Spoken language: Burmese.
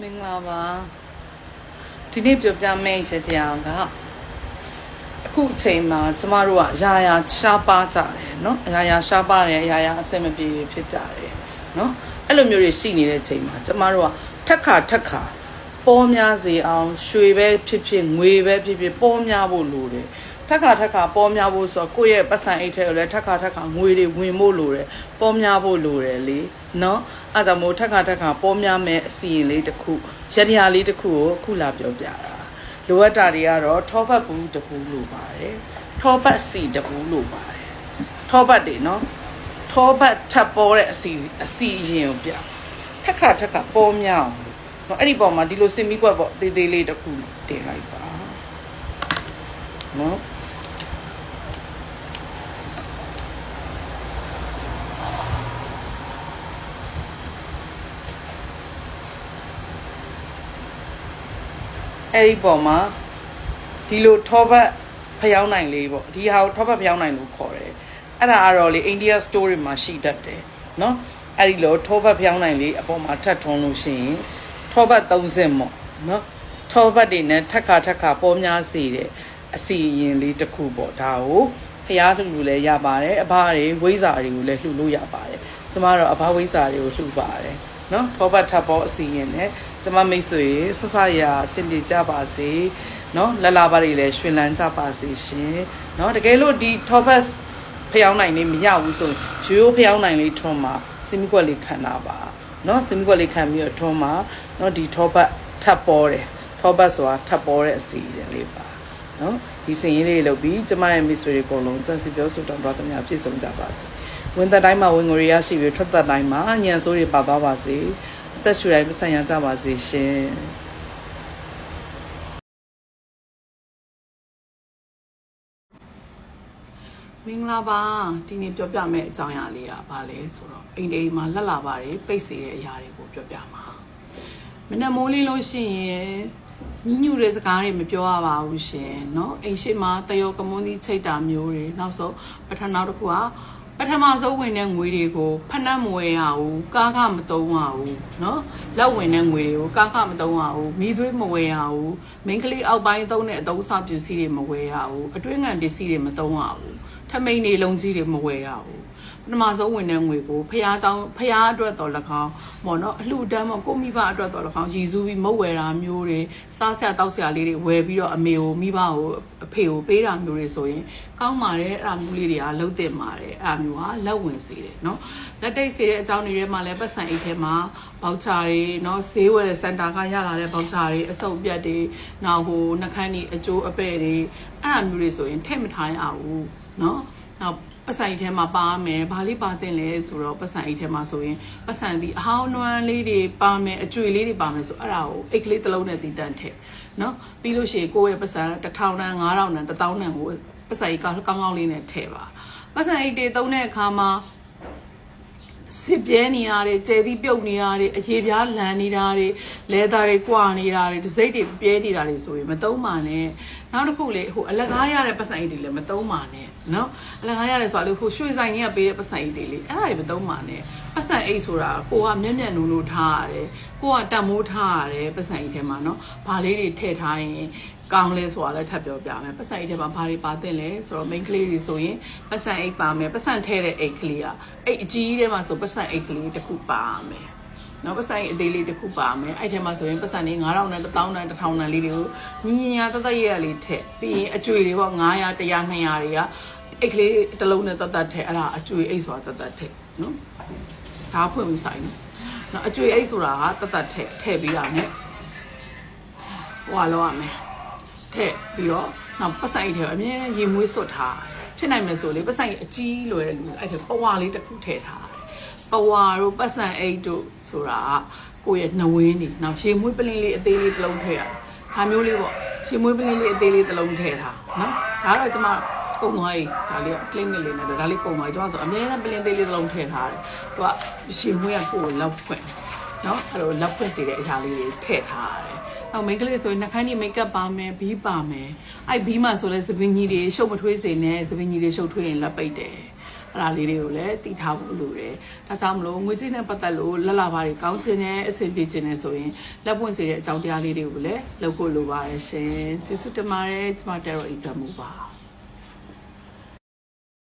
မင်္ဂလာပါဒီနေ့ပြောပြမယ့်ရတရားကအခုအချိန်မှာကျမတို့ကရာရာရှားပါကြတယ်เนาะရာရာရှားပါတယ်ရာရာအဆင်မပြေဖြစ်ကြတယ်เนาะအဲ့လိုမျိုးတွေရှိနေတဲ့အချိန်မှာကျမတို့ကထက်ခါထက်ခါပေါ်များစေအောင်ရွှေပဲဖြစ်ဖြစ်ငွေပဲဖြစ်ဖြစ်ပေါ်များဖို့လိုတယ်ထက်ခါထက်ခါပေါ်များဖို့ဆိုတော့ကိုယ့်ရဲ့ပတ်စံအိတ်ထဲကိုလည်းထက်ခါထက်ခါငွေတွေဝင်ဖို့လိုတယ်ပေါ်များဖို့လိုတယ်လေ နော်အဲကြောင့်မို့ထက်ခါထက်ခါပေါ်များမဲ့အစီရင်လေးတစ်ခုရတရားလေးတစ်ခုကိုခုလာပြောပြတာလိုအပ်တာတွေကတော့ထောပတ်ဘူးတဘူးလို့ပါတယ်ထောပတ်စီတဘူးလို့ပါတယ်ထောပတ်တွေနော်ထောပတ်ထပ်ပေါ်တဲ့အစီအစီရင်ကိုပြထက်ခါထက်ခါပေါ်များအောင်နော်အဲ့ဒီပေါ်မှာဒီလိုစင်မီကွက်ပေါ့တေးသေးလေးတစ်ခုတင်လိုက်ပါနော် အဲ့ဒီပုံမှာဒီလိုထောပတ်ဖျောင်းနိုင်လေးပေါ့ဒီဟာကိုထောပတ်ဖျောင်းနိုင်လို့ခေါ်တယ်အဲ့ဒါအရောလေအိန္ဒိယ story မှာရှိတတ်တယ်နော်အဲ့ဒီလိုထောပတ်ဖျောင်းနိုင်လေးအပေါ်မှာထပ်ထုံးလို့ရှိရင်ထောပတ်30ပေါ့နော်ထောပတ်တွေနဲ့ထက်ခါထက်ခါပေါများစေတဲ့အစီရင်လေးတစ်ခုပေါ့ဒါကိုဖျားလှူလို့လည်းရပါတယ်အဘတွေဝိဇာတွေကိုလည်းလှူလို့ရပါတယ်ကျမတို့အဘဝိဇာတွေကိုလှူပါတယ်နော်ထောပတ်ထပ်ပေါ်အစီရင်နဲ့ ကျမမိတ်ဆွေဆဆရာအဆင်ပြေကြပါစေနော်လလပါတွေလည်းရှင်လန်းကြပါစေရှင်နော်တကယ်လို့ဒီထောပတ်ဖျောင်းနိုင်နေမရဘူးဆိုရင်ရိုးရိုးဖျောင်းနိုင်လေးထွန်းမှာစင်မီကွက်လေးခံတာပါနော်စင်မီကွက်လေးခံပြီးတော့ထွန်းမှာနော်ဒီထောပတ်ထပ်ပေါ်တယ်ထောပတ်ဆိုတာထပ်ပေါ်တဲ့အစီရင်လေးပါနော်ဒီစင်ရင်လေးလုပ်ပြီးကျမရဲ့မိတ်ဆွေတွေအကုန်လုံးစံစီပြောဆိုတော့တော့ခင်ဗျာပြည့်စုံကြပါစေဝင်သက်တိုင်းမှာဝင်ငွေရရှိပြီးထွက်သက်တိုင်းမှာညံစိုးတွေပါသွားပါစေအ သက်ရှူတိုင်းပဆိုင်ရကြပါစေရှင်မင်္ဂလာပါဒီနေ့ပြောပြမယ့်အကြောင်းအရာလေးကဘာလဲဆိုတော့အိမ်အိမ်မှာလက်လာပါတယ်ပိတ်စေတဲ့အရာတွေကိုပြောပြမှာမနေ့မိုးလင်းလို့ရှိရင်ညီညူတဲ့စကားတွေမပြောရပါဘူးရှင်เนาะအိမ်ရှိမှာတယောကမွန်းသီးချိတ်တာမျိုးတွေနောက်ဆုံးပထမနောက်တစ်ခုက ပထမဆုံးဝင်တဲ့ငွေတွေကိုဖနှက်မဝဲရဘူးကားကမတုံးရဘူးเนาะလက်ဝင်တဲ့ငွေတွေကိုကားကမတုံးရဘူးမိသွေးမဝဲရဘူးမိန်းကလေးအောက်ပိုင်းသုံးတဲ့အသုံးအဆောင်ပစ္စည်းတွေမဝဲရဘူးအတွင်းငံပစ္စည်းတွေမတုံးရဘူးထမိန်နေလုံးကြီးတွေမဝဲရဘူး ပထမဆုံးဝင်တဲ့ငွေကိုဖះเจ้าဖះအတွက်တော်၎င်းပေါ့နော်အလှူဒန်းပေါ့ကိုမိဘအတွက်တော်၎င်းရည်စူးပြီးမုတ်ဝယ်တာမျိုးတွေစားဆက်တောက်ဆရာလေးတွေဝယ်ပြီးတော့အမေကိုမိဘကိုအဖေကိုပေးတာမျိုးတွေဆိုရင်ကောင်းပါတယ်အဲ့ဒါမျိုးလေးတွေကလှုပ်တင်ပါတယ်အဲ့ဒါမျိုးကလက်ဝင်စေတယ်နော်လက်တိတ်စေတဲ့အကြောင်းတွေထဲမှာလည်းပတ်စံအိတ်ထဲမှာဘောက်ချာတွေနော်ဈေးဝယ်စင်တာကရလာတဲ့ဘောက်ချာတွေအစုပ်ပြတ်တွေနောက်ဟိုနှခမ်းတွေအကျိုးအပဲ့တွေအဲ့ဒါမျိုးတွေဆိုရင်ထည့်မထားရဘူးနော်နောက် ပတ်စံအိတ်ထဲမှာပါမယ်ဘာလေးပါတင်လဲဆိုတော့ပတ်စံအိတ်ထဲမှာဆိုရင်ပတ်စံဒီအဟောင်းနွမ်းလေးတွေပါမယ်အကျွေလေးတွေပါမယ်ဆိုအဲ့ဒါကိုအိတ်ကလေးတစ်လုံးနဲ့တည်တန့်ထည့်နော်ပြီးလို့ရှိရင်ကိုယ့်ရဲ့ပတ်စံ1000တန်း9000တန်း1000တန်းကိုပတ်စံအိတ်ကကောင်းကောင်းလေးနဲ့ထည့်ပါပတ်စံအိတ်တွေသုံးတဲ့အခါမှာ စစ်ပြဲနေရတယ်ကျဲသီးပြုတ်နေရတယ်အရေပြားလန်နေတာတွေလဲသားတွေကွာနေတာတွေဒစိမ့်တွေပြဲနေတာတွေဆိုရင်မသုံးပါနဲ့နောက်တစ်ခုလေဟိုအလကားရတဲ့ပတ်စံအိတ်တွေလည်းမသုံးပါနဲ့နော်အလကားရတယ်ဆိုတာလေဟိုရွှေဆိုင်ကြီးကပေးတဲ့ပတ်စံအိတ်တွေလေအဲ့ဒါတွေမသုံးပါနဲ့ပတ်စံအိတ်ဆိုတာကိုကမျက်မျက်နူနူထားရတယ်ကိုကတတ်မိုးထားရတယ်ပတ်စံအိတ်ထဲမှာနော်ဘာလေးတွေထည့်ထားရင် ကောင်းလဲဆိုတာလည်းထပ်ပြောပြမယ်ပတ်စံအိတ်ထဲမှာဘာတွေပါသင့်လဲဆိုတော့ main ကလေးတွေဆိုရင်ပတ်စံအိတ်ပါမယ်ပတ်စံထဲတဲ့အိတ်ကလေးอ่ะအိတ်အကြီးထဲမှာဆိုပတ်စံအိတ်ကလေးတစ်ခုပါမယ်နော်ပတ်စံအိတ်အသေးလေးတစ်ခုပါမယ်အဲ့ထဲမှာဆိုရင်ပတ်စံလေး9000နဲ့1000နဲ့1000နဲ့လေးတွေကိုညီညာတသက်ရရလေးထည့်ပြီးရင်အကျွေတွေပေါ့900 100 200တွေကအိတ်ကလေးတစ်လုံးနဲ့တသက်ထည့်အဲ့ဒါအကျွေအိတ်ဆိုတာတသက်ထည့်နော်ဒါဖွင့်ပြီးဆိုင်နော်အကျွေအိတ်ဆိုတာကတသက်ထည့်ထည့်ပြီးရမယ်ဟွာလောက်ရမယ် ထည့်ပြီးတော့နောက်ပတ်ဆိုင်ထဲအမြဲတမ်းရေမွေးစွတ်ထားဖြစ်နိုင်မယ်ဆိုလေပတ်ဆိုင်အကြီးလွယ်တဲ့လူအဲ့ဒါပဝါလေးတစ်ခုထည့်ထားတယ်ပဝါတို့ပတ်ဆိုင်အိတ်တို့ဆိုတာကကိုယ့်ရဲ့နှဝင်းနေနောက်ရေမွေးပလင်းလေးအသေးလေးတစ်လုံးထည့်ရတယ်ဒါမျိုးလေးပေါ့ရေမွေးပလင်းလေးအသေးလေးတစ်လုံးထည့်ထားနော်ဒါတော့ကျွန်မကုံသွားပြီဒါလေးက clean လေးလေးနဲ့ဒါလေးကုံသွားပြီကျွန်မဆိုအများနဲ့ပလင်းသေးလေးတစ်လုံးထည့်ထားတယ်သူကရေမွေးကကိုယ်ကိုလောက်ဖွင့် နော်အဲ့လိုလက်ဖွင့်စေတဲ့အရာလေးတွေထည့်ထားရတယ်။နောက်မိန်းကလေးဆိုရင်နှာခမ်းကြီးမိတ်ကပ်ပါမယ်ဘီးပါမယ်။အဲ့ဘီးမှာဆိုလဲသပင်ကြီးတွေရှုပ်မထွေးစေနဲ့သပင်ကြီးတွေရှုပ်ထွေးရင်လက်ပိတ်တယ်။အဲ့ဒါလေးတွေကိုလည်းတည်ထားဖို့လိုတယ်ဒါကြောင့်မလို့ငွေကြေးနဲ့ပတ်သက်လို့လက်လာပါတွေကောင်းခြင်းနဲ့အဆင်ပြေခြင်းနဲ့ဆိုရင်လက်ပွင့်စေတဲ့အကြောင်းတရားလေးတွေကိုလည်းလုပ်ဖို့လိုပါတယ်ရှင်ကျေးဇူးတင်ပါတယ်ကျမတက်ရောအီချမ်းမှုပါ